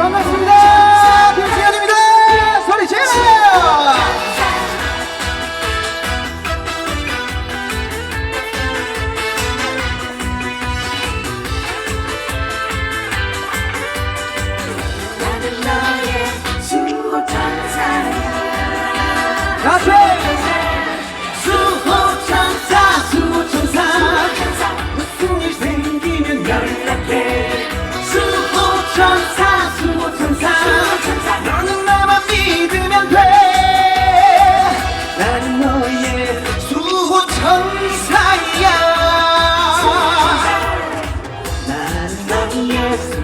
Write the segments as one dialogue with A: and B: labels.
A: 반갑습니다. 김시현입니다. 소리 질러!
B: 나는 너의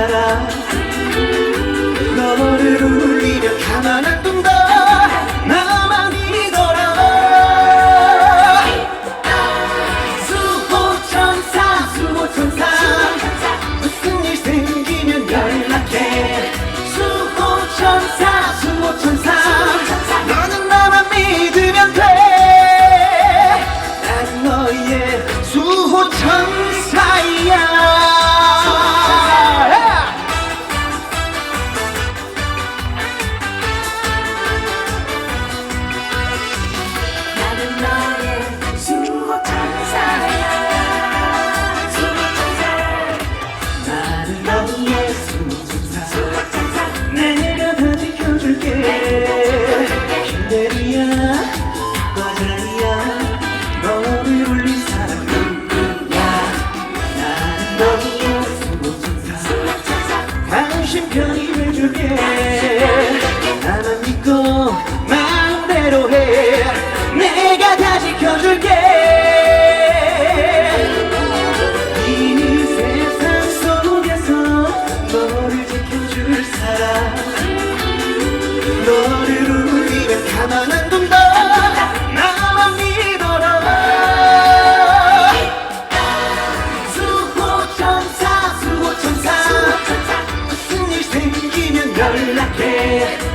A: 사람 너를 울리며 가만한 둔다. 심심한 힘을 줄게. 나만 믿고 마음대로 해. 내가 다 지켜줄게. 이 세상 속에서 너를 지켜줄 사람. 너를 위해 가만 We're lucky.